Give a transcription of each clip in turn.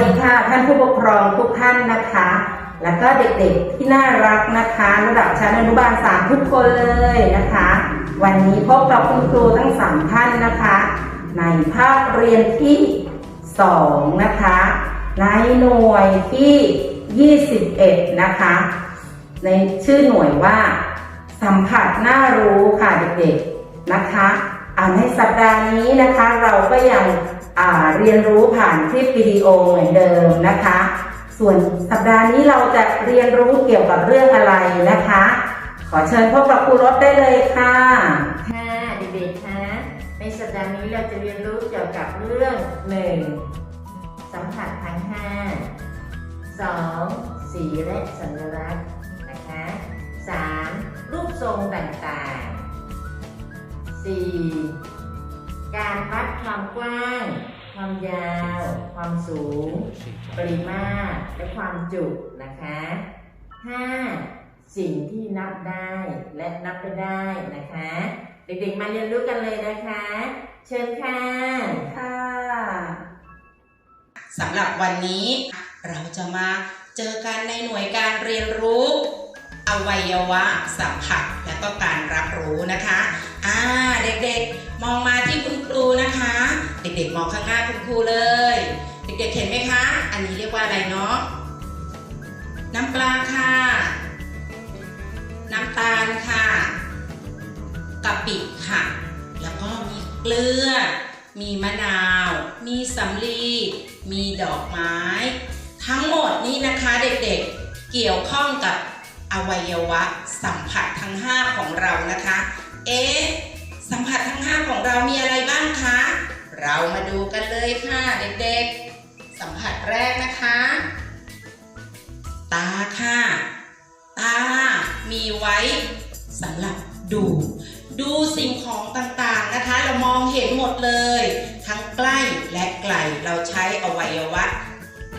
ดีค่ะ ท่านผู้ปกครองทุกท่านนะคะ แล้วก็เด็กๆที่น่ารักนะคะ ระดับชั้นอนุบาลสามทุกคนเลยนะคะ วันนี้พบกับคุณครูทั้งสามท่านนะคะ ในภาคเรียนที่สองนะคะ ในหน่วยที่ 21 นะคะ ในชื่อหน่วยว่า สัมผัสน่ารู้ค่ะเด็กๆนะคะ อ่าในสัปดาห์นี้นะคะเราก็ยัง เรียนรู้ผ่านคลิปวิดีโอเหมือนเดิมนะคะ ส่วนสัปดาห์นี้เราจะเรียนรู้เกี่ยวกับเรื่องอะไรนะคะ ขอเชิญพบกับครูรถได้เลยค่ะค่ะเด็กๆคะในสัปดาห์นี้เราจะเรียนรู้เกี่ยวกับเรื่อง 1. สัมผัสทั้ง5 2. สีและสัญลักษณ์นะคะ 3. รูปทรงต่างๆ 4. การวัด ความกว้าง ความยาว ความสูง ปริมาตร และความจุนะคะ 5. สิ่งที่นับได้และนับไม่ได้นะคะ เด็กๆมาเรียนรู้กันเลยนะคะ เชิญค่ะค่ะสำหรับวันนี้เราจะมาเจอกันในหน่วยการเรียนรู้อวัยวะสัมผัสและก็การรับรู้นะคะ อ่าเด็กๆ มองมาที่คุณครูนะคะ เด็กๆมองข้างหน้าคุณครูเลย เด็กๆเห็นไหมคะ อันนี้เรียกว่าอะไรเนาะน้ำปลาค่ะ น้ำตาลค่ะกะปิค่ะ แล้วก็มีเกลือ มีมะนาว มีสำลี มีดอกไม้ ทั้งหมดนี้นะคะเด็กๆเกี่ยวข้องกับอวัยวะสัมผัสทั้ง 5 ของเรานะคะ เอ๊ะ สัมผัสทั้ง5ของเรามีอะไรบ้างคะ เรามาดูกันเลยค่ะเด็กๆ สัมผัสแรกนะคะ ตาค่ะ ตา มีไว้สำหรับดู ดูสิ่งของต่างๆนะคะ เรามองเห็นหมดเลย ทั้งใกล้และไกล เราใช้อวัยวะ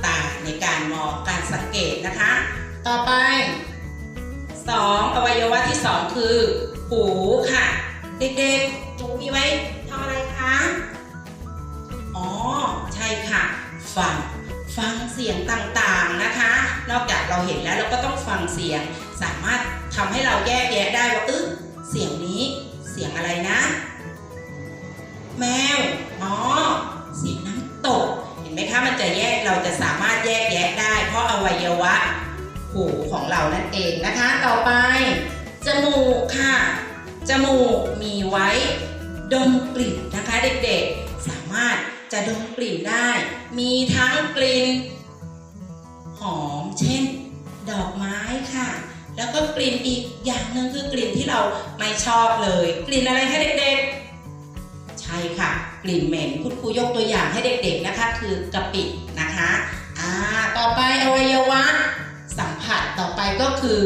ตาในการมองการสังเกตนะคะ ต่อไป 2. อวัยวะที่ 2 คือ หูค่ะ เด็กๆหูมีไว้ทำอะไรคะ อ๋อ ใช่ค่ะ ฟัง ฟังเสียงต่างๆนะคะ นอกจากเราเห็นแล้วเราก็ต้องฟังเสียง สามารถทำให้เราแยกแยะได้ว่าเออเสียงนี้เสียงอะไรนะ แมว อ๋อ เสียงน้ำตก เห็นไหมคะ มันจะแยก เราจะสามารถแยกแยะได้ เพราะอวัยวะหูของเรานั่นเองนะคะ ต่อไป จมูกค่ะ จมูกมีไว้ดมกลิ่นนะคะเด็กๆ สามารถจะดมกลิ่นได้ มีทั้งกลิ่นหอมเช่น ดอกไม้ค่ะ แล้วก็กลิ่นอีกอย่างหนึ่งคือกลิ่นที่เราไม่ชอบเลย กลิ่นอะไรคะเด็กๆ ใช่ค่ะ กลิ่นเหม็นคุณครูยกตัวอย่างให้เด็กๆนะคะ คือกะปินะคะอ่าต่อไปอวัยวะสัมผัสต่อไปก็คือ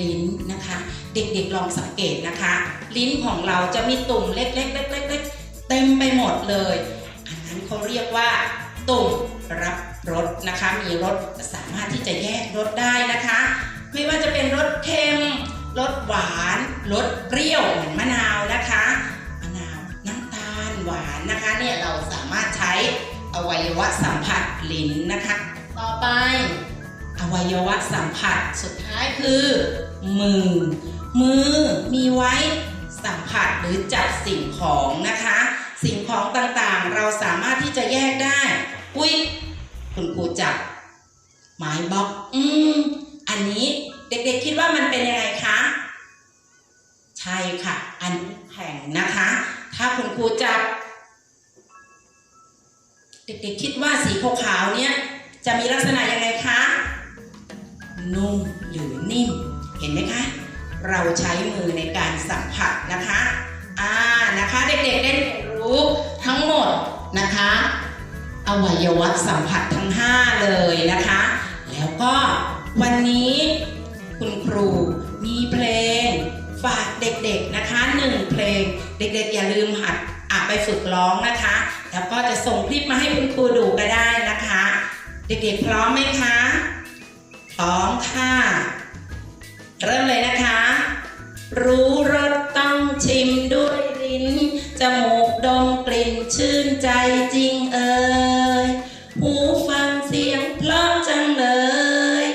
ลิ้นนะคะ เด็กๆลองสังเกตนะคะ ลิ้นของเราจะมีตุ่มเล็กๆๆๆๆเต็มไปหมดเลย อันนั้นเขาเรียกว่า ตุ่มรับรสนะคะ มีรสสามารถที่จะแยกรสได้นะคะ ไม่ว่าจะเป็นรสเค็มรสหวานรสเปรี้ยวเหมือนมะนาวนะคะมะนาวน้ำตาลหวานนะคะเนี่ยเราสามารถใช้อวัยวะสัมผัสลิ้นนะคะ ต่อไป อวัยวะสัมผัสสุดท้ายคือ มือ มือมีไว้สัมผัสหรือจับสิ่งของนะคะ สิ่งของต่างๆ เราสามารถที่จะแยกได้ อุ้ยคุณครูจับไม้บล็อก อืม อันนี้เด็กๆคิดว่ามันเป็นยังไงคะ ใช่ค่ะ อันนี้แข็งนะคะ ถ้าคุณครูจับ เด็กๆคิดว่าสีขาวๆเนี่ยจะมีลักษณะยัง ใช้มือในการสัมผัสนะคะอ่านะคะเด็กๆได้เรียนรู้ทั้งหมดนะคะอวัยวะสัมผัสทั้ง 5 เลยนะคะ แล้วก็วันนี้คุณครูมีเพลงฝากเด็กๆนะคะหนึ่งเพลง เด็กๆอย่าลืมหัดอะไปฝึกร้องนะคะ แล้วก็จะส่งคลิปมาให้คุณครูดูก็ได้นะคะ เด็กๆพร้อมไหมคะพร้อมค่ะ เริ่มเลยนะคะ รู้รสต้องชิมด้วยลิ้น จมูกดมกลิ่นชื่นใจจริงเอ่ย หูฟังเสียงเพราะจังเลย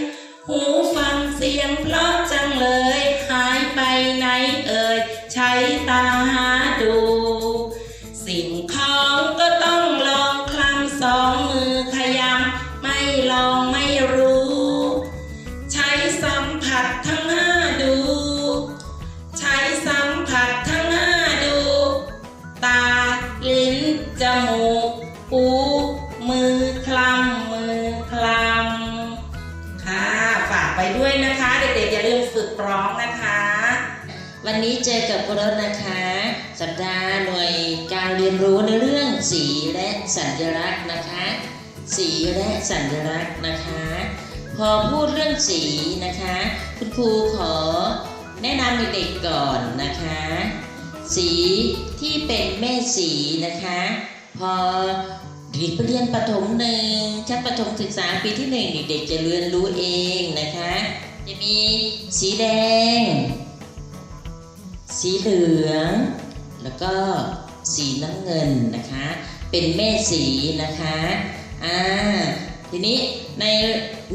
หูฟังเสียงเพราะ กร้องนะคะ วันนี้เจอกับครูรถนะคะ สัปดาห์หน่วยการเรียนรู้ในเรื่องสีและสัญลักษณ์นะคะ สีและสัญลักษณ์นะคะ พอพูดเรื่องสีนะคะ คุณครูขอแนะนำเด็กๆก่อนนะคะ สีที่เป็นแม่สีนะคะ พอเด็กเรียนประถมหนึ่งชั้นประถมศึกษาปีที่หนึ่งเด็กๆจะเรียนรู้เองนะคะ จะมีสีแดง สีเหลือง แล้วก็สีน้ำเงินนะคะ เป็นแม่สีนะคะอ่าทีนี้ใน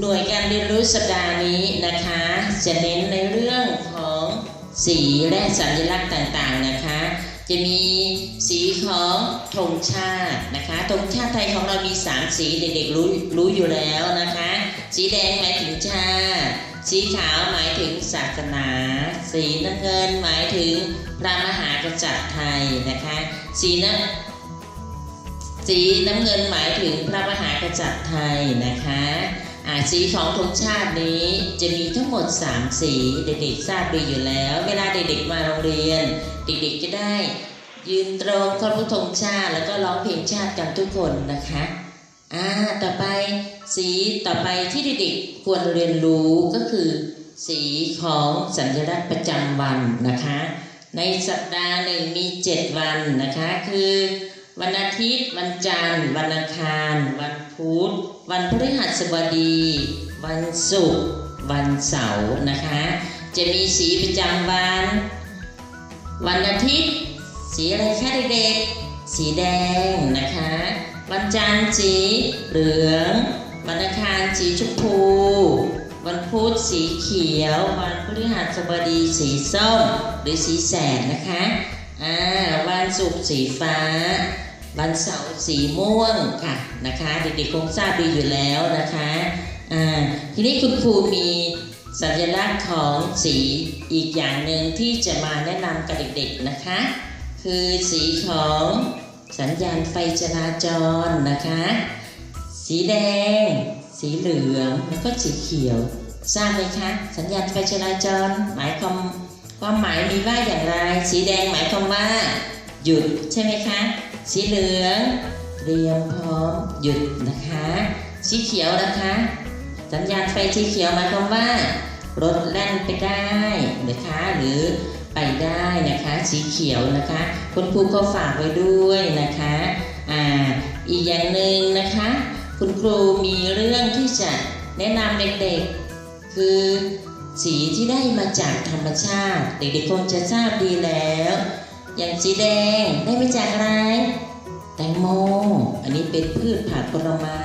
หน่วยการเรียนรู้สัปดาห์นี้นะคะ จะเน้นในเรื่องของสีและสัญลักษณ์ต่างๆนะคะ จะมีสีของธงชาตินะคะธงชาติไทยของเรามี 3 สีเด็กๆรู้รู้อยู่แล้วนะคะ สีแดงหมายถึงชาติ สีขาวหมายถึงศาสนา สีน้ำเงินหมายถึงพระมหากษัตริย์ไทยนะคะ สีน้ำสีน้ำเงินหมายถึงพระมหากษัตริย์ไทยนะคะอ่าสีของธงชาตินี้จะมีทั้งหมด 3 สีเด็กๆทราบดีอยู่แล้ว เวลาเด็กๆมาโรงเรียน เด็กๆจะได้ ยืนตรงเคารพธงชาติ แล้วก็ร้องเพลงชาติกันทุกคนนะคะ อ่าต่อไปสีต่อไปที่เด็กๆควรเรียนรู้ก็คือ สีของสัญลักษณ์ประจำวันนะคะ ในสัปดาห์หนึ่งมี 7 วันนะคะคือ วันอาทิตย์ วันจันทร์ วันอังคาร วันพุธวันพฤหัสบดี วันศุกร์วันเสาร์นะคะ จะมีสีประจำวัน วันอาทิตย์ สีอะไรคะเด็กๆสีแดงนะคะ วันจันทร์สีเหลือง วันอังคารสีชมพู วันพุธสีเขียว วันพฤหัสบดีสีส้ม หรือสีแสดนะคะอ่าวันศุกร์สีฟ้า วันเสาร์สีม่วงค่ะนะคะเด็กๆคงทราบดีอยู่แล้วนะคะอ่าทีนี้คุณครูมีสัญลักษณ์ของสีอีกอย่างหนึ่งที่จะมาแนะนำกับเด็กๆนะคะ คือสีของ สัญญาณไฟจราจรนะคะ สีแดง สีเหลืองแล้วก็สีเขียวทราบไหมคะ สัญญาณไฟจราจร หมายความความหมายมีว่าอย่างไร สีแดงหมายความว่า หยุดใช่ไหมคะ สีเหลืองเตรียมพร้อมหยุดนะคะ สีเขียวนะคะ สัญญาณไฟสีเขียวหมายความว่ารถแล่นไปได้นะคะ หรือ ไปได้นะคะสีเขียวนะคะ คุณครูก็ฝากไว้ด้วยนะคะอ่าอีกอย่างหนึ่งนะคะ คุณครูมีเรื่องที่จะแนะนำเด็กๆ คือสีที่ได้มาจากธรรมชาติ เด็กๆคงจะทราบดีแล้ว อย่างสีแดงได้มาจากอะไรแตงโม อันนี้เป็นพืชผักผลไม้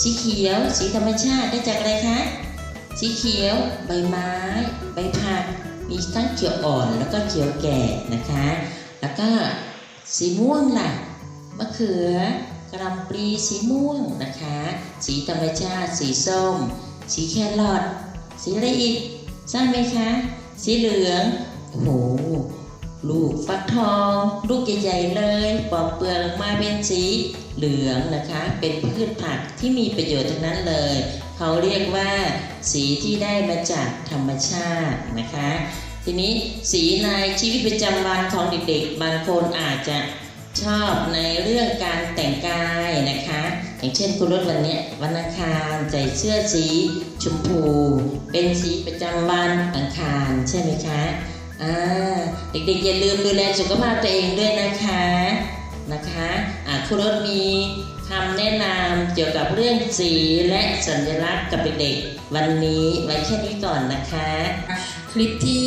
สีเขียว สีธรรมชาติได้จากอะไรคะ สีเขียว ใบไม้ ใบผัก มีทั้งเขียวอ่อนแล้วก็เขียวแก่นะคะ แล้วก็สีม่วงล่ะมะเขือกระลำปรีสีม่วงนะคะ สีธรรมชาติสีส้ม สีแครอทสีอะไรอีกทราบไหมคะ สีเหลืองโอ้โห ลูกฟักทอง ลูกใหญ่ๆเลยปอกเปลือกมาเป็นสีเหลืองนะคะ เป็นพืชผักที่มีประโยชน์ทั้งนั้นเลย เขาเรียกว่าสีที่ได้มาจากธรรมชาตินะคะ ทีนี้สีในชีวิตประจำวันของเด็กๆบางคนอาจจะชอบในเรื่องการแต่งกายนะคะ อย่างเช่นคุณรถวันนี้วันอังคารใส่เสื้อสีชมพู เป็นสีประจำวันอังคารใช่ไหมคะ เด็กๆอย่าลืมดูแลสุขภาพตัวเองด้วยนะคะนะคะครูรถมีคำแนะนำเกี่ยวกับเรื่องสีและสัญลักษณ์กับเด็กๆ วันนี้ไว้แค่นี้ก่อนนะคะ คลิปที่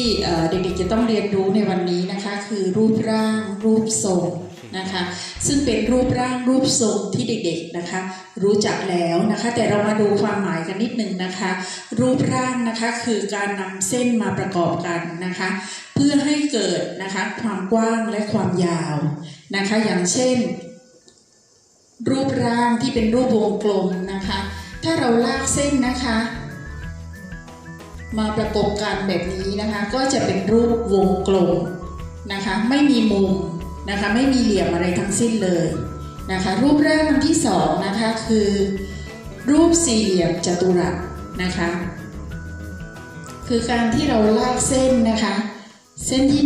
เด็กๆจะต้องเรียนรู้ในวันนี้นะคะ คือรูปร่างรูปทรง นะคะ ซึ่งเป็นรูปร่างรูปทรงที่เด็กๆนะคะ รู้จักแล้วนะคะ แต่เรามาดูความหมายกันนิดนึงนะคะ รูปร่างนะคะคือการนำเส้นมาประกอบกันนะคะ เพื่อให้เกิดนะคะความกว้างและความยาวนะคะ อย่างเช่น รูปร่างที่เป็นรูปวงกลมนะคะ ถ้าเราลากเส้นนะคะมาประกบกันแบบนี้นะคะ ก็จะเป็นรูปวงกลมนะคะ ไม่มีมุม นะคะไม่มีเหลี่ยมอะไรทั้งสิ้นเลยนะคะรูปแร่างอันที่สองนะคะคือรูปสี่เหลี่ยมจัตุรัสนะคะคือการที่เราลากเส้นนะคะเส้นที่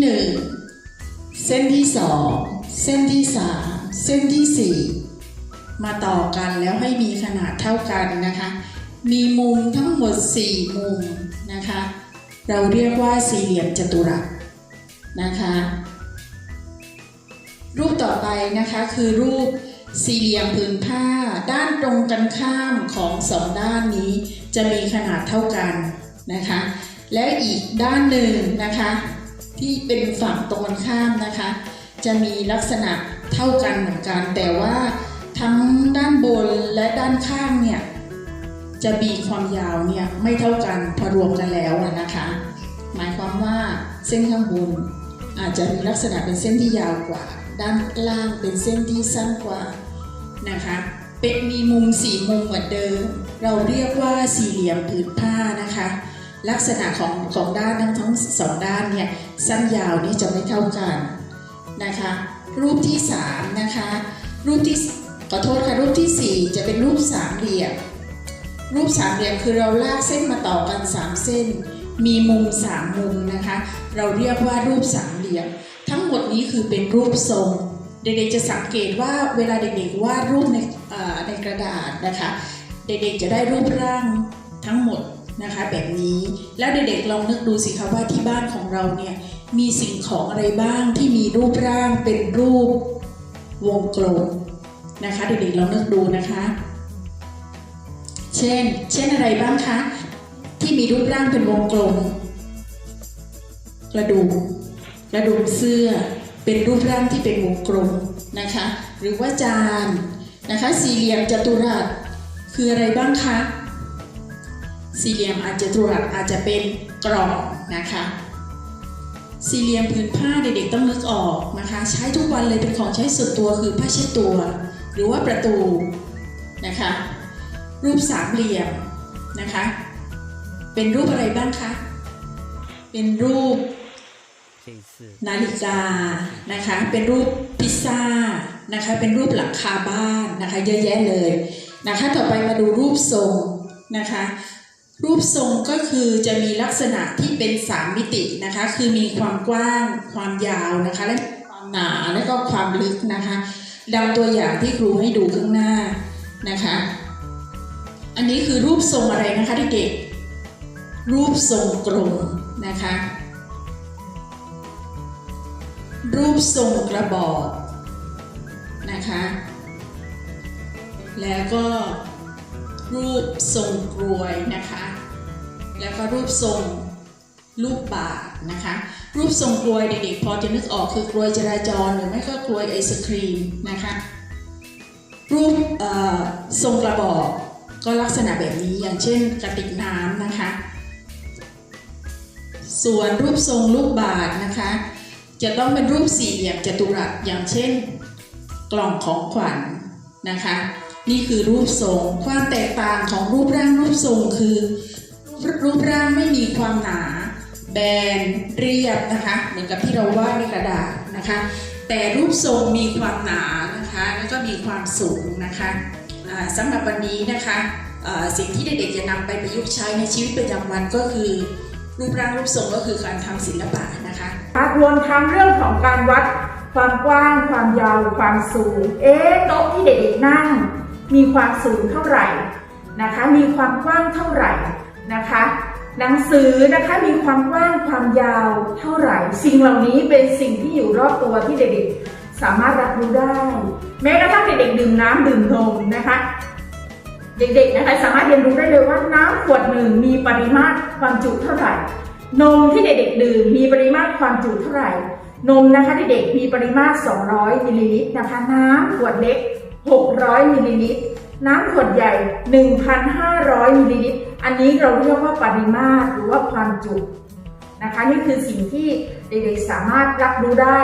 1 เส้นที่ 2 เส้นที่ 3 เส้นที่ 4 มาต่อกันแล้วให้มีขนาดเท่ากันนะคะมีมุมทั้งหมด 4 มุมนะคะเราเรียกว่าสี่เหลี่ยมจัตุรัสนะคะ รูปต่อไปนะคะคือรูปสี่เหลี่ยมผืนผ้า ด้านตรงกันข้ามของสองด้านนี้ จะมีขนาดเท่ากันนะคะ และอีกด้านหนึ่งนะคะ ที่เป็นฝั่งตรงกันข้ามนะคะ จะมีลักษณะเท่ากันเหมือนกัน แต่ว่าทั้งด้านบนและด้านข้างเนี่ยจะมีความยาวเนี่ยไม่เท่ากันพอรวมกันแล้วนะคะ หมายความว่าเส้นข้างบนอาจจะมีลักษณะเป็นเส้นที่ยาวกว่า ด้านล่างเป็นเส้นที่สั้นกว่านะคะ เป็นมีมุมสี่มุมเหมือนเดิม เราเรียกว่าสี่เหลี่ยมผืนผ้านะคะ ลักษณะของของด้านทั้งทั้งสองด้านเนี่ยสั้นยาวนี่จะไม่เท่ากันนะคะ รูปที่สามนะคะ รูปที่ขอโทษค่ะรูปที่สี่จะเป็นรูปสามเหลี่ยม รูปสามเหลี่ยมคือเราลากเส้นมาต่อกันสามเส้น มีมุมสามมุมนะคะ เราเรียกว่ารูปสามเหลี่ยม งหมดนี้คือเป็นรูปทรง เด็กๆจะสังเกตว่าเวลาเด็กๆวาดรูปในในกระดาษนะคะ เด็กๆจะได้รูปร่างทั้งหมดนะคะแบบนี้แล้วเด็กๆลองนึกดูสิคะว่าที่บ้านของเราเนี่ยมีสิ่งของอะไรบ้างที่มีรูปร่างเป็นรูปวงกลมนะคะเด็กๆลองนึกดูนะคะ เช่น เช่นอะไรบ้างคะที่มีรูปร่างเป็นวงกลม กระดูก กระดุมเสื้อเป็นรูปร่างที่เป็นวงกลมนะคะ หรือว่าจานนะคะ สี่เหลี่ยมจัตุรัสคืออะไรบ้างคะ สี่เหลี่ยมอาจจะตุรัสอาจจะเป็นกรอบนะคะ สี่เหลี่ยมผืนผ้าเด็กๆต้องนึกออกนะคะ ใช้ทุกวันเลยเป็นของใช้ส่วนตัวคือผ้าเช็ดตัว หรือว่าประตูนะคะ รูปสามเหลี่ยมนะคะ เป็นรูปอะไรบ้างคะ เป็นรูป นาฬิกานะคะเป็นรูปพิซซ่านะคะเป็นรูปหลังคาบ้านนะคะเยอะแยะเลยนะคะต่อไปมาดูรูปทรงนะคะรูปทรงก็คือจะมีลักษณะที่เป็นสามมิตินะคะคือมีความกว้างความยาวนะคะและความหนาและก็ความลึกนะคะดังตัวอย่างที่ครูให้ดูข้างหน้านะคะอันนี้คือรูปทรงอะไรนะคะเด็กๆรูปทรงกลมนะคะ รูปทรงกระบอกนะคะ แล้วก็รูปทรงกรวยนะคะ แล้วก็รูปทรงลูกบาศก์นะคะ รูปทรงกรวยเด็กๆพอจะนึกออกคือกรวยจราจรหรือไม่ก็กรวยไอศครีมนะคะ รูปทรงกระบอกก็ลักษณะแบบนี้อย่างเช่นกระติกน้ำนะคะ ส่วนรูปทรงลูกบาศก์นะคะ จะต้องเป็นรูปสี่เหลี่ยมจัตุรัสอย่างเช่น กล่องของขวัญนะคะ นี่คือรูปทรงความแตกต่างของรูปร่างรูปทรงคือ รูปร่างไม่มีความหนา แบนเรียบนะคะ เหมือนกับที่เราวาดในกระดาษนะคะ แต่รูปทรงมีความหนานะคะแล้วก็มีความสูงนะคะสำหรับวันนี้นะคะสิ่งที่เด็กๆจะนำไปประยุกต์ใช้ในชีวิตประจำวันก็คือ รูปร่างรูปทรงก็คือการทำศิลปะ นะคะรวมทั้งเรื่องของการวัดความกว้าง ความยาว ความสูง เอ๊ะโต๊ะที่เด็กๆนั่ง มีความสูงเท่าไหร่นะคะ มีความกว้างเท่าไหร่นะคะ หนังสือนะคะมีความกว้างความยาวเท่าไหร่ สิ่งเหล่านี้เป็นสิ่งที่อยู่รอบตัวที่เด็กๆสามารถรับรู้ได้ แม้กระทั่งเด็กๆดื่มน้ำดื่มนมนะคะ เด็กๆนะคะสามารถเรียนรู้ได้เลยว่าน้ำขวดหนึ่งมีปริมาตรความจุเท่าไหร่ นมที่เด็กๆดื่มมีปริมาตรความจุเท่าไหร่ นมนะคะที่เด็กมีปริมาตร 200มิลลิลิตรนะคะ น้ำขวดเล็ก 600มิลลิลิตร น้ำขวดใหญ่ 1,500มิลลิลิตร อันนี้เราเรียกว่าปริมาตรหรือว่าความจุนะคะนี่คือสิ่งที่เด็กๆสามารถรับรู้ได้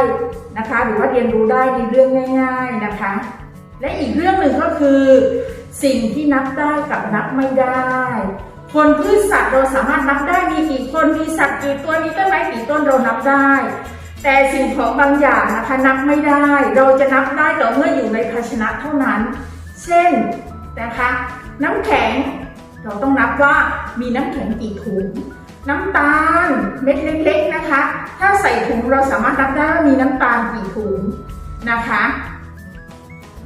นะคะ หรือว่าเรียนรู้ได้ในเรื่องง่าย ๆนะคะ และอีกเรื่องหนึ่งก็คือ สิ่งที่นับได้กับนับไม่ได้ คนพืชสัตว์เราสามารถนับได้มีกี่คนมีสัตว์กี่ตัวมีต้นไม้กี่ต้นเรานับได้ แต่สิ่งของบางอย่างนะคะนับไม่ได้ เราจะนับได้ต่อเมื่ออยู่ในภาชนะเท่านั้น เช่นนะคะน้ำแข็งเราต้องนับว่ามีน้ำแข็งกี่ถุง น้ำตาลเม็ดเล็กๆนะคะ ถ้าใส่ถุงเราสามารถนับได้ว่ามีน้ำตาลกี่ถุงนะคะ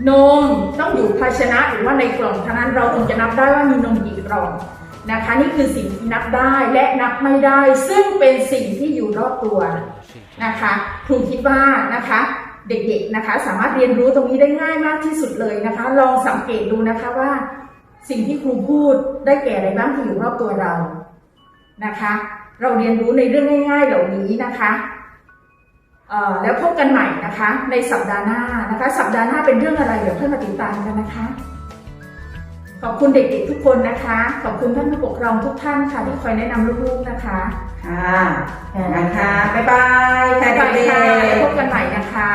นมต้องอยู่ภาชนะหรือว่าในกล่องเท่านั้นเราถึงจะนับได้ว่ามีนมกี่กล่อง นะคะนี่คือสิ่งที่นับได้และนับไม่ได้ ซึ่งเป็นสิ่งที่อยู่รอบตัวนะคะครูคิดว่านะคะเด็กๆนะคะ สามารถเรียนรู้ตรงนี้ได้ง่ายมากที่สุดเลยนะคะ ลองสังเกตดูนะคะว่า สิ่งที่ครูพูดได้แก่อะไรบ้างที่อยู่รอบตัวเรานะคะ เราเรียนรู้ในเรื่องง่าย ๆ เหล่านี้นะคะแล้วพบกันใหม่นะคะ ในสัปดาห์หน้านะคะ สัปดาห์หน้าเป็นเรื่องอะไรเดี๋ยวค่อยมาติดตามกันนะคะ ขอบคุณเด็กๆทุกคนนะคะ ขอบคุณท่านผู้ปกครองทุกท่านค่ะที่คอยแนะนำลูกๆนะคะค่ะนะคะบ๊ายบายค่ะบ๊ายบายเด็กค่ะๆแล้วพบกันใหม่นะคะ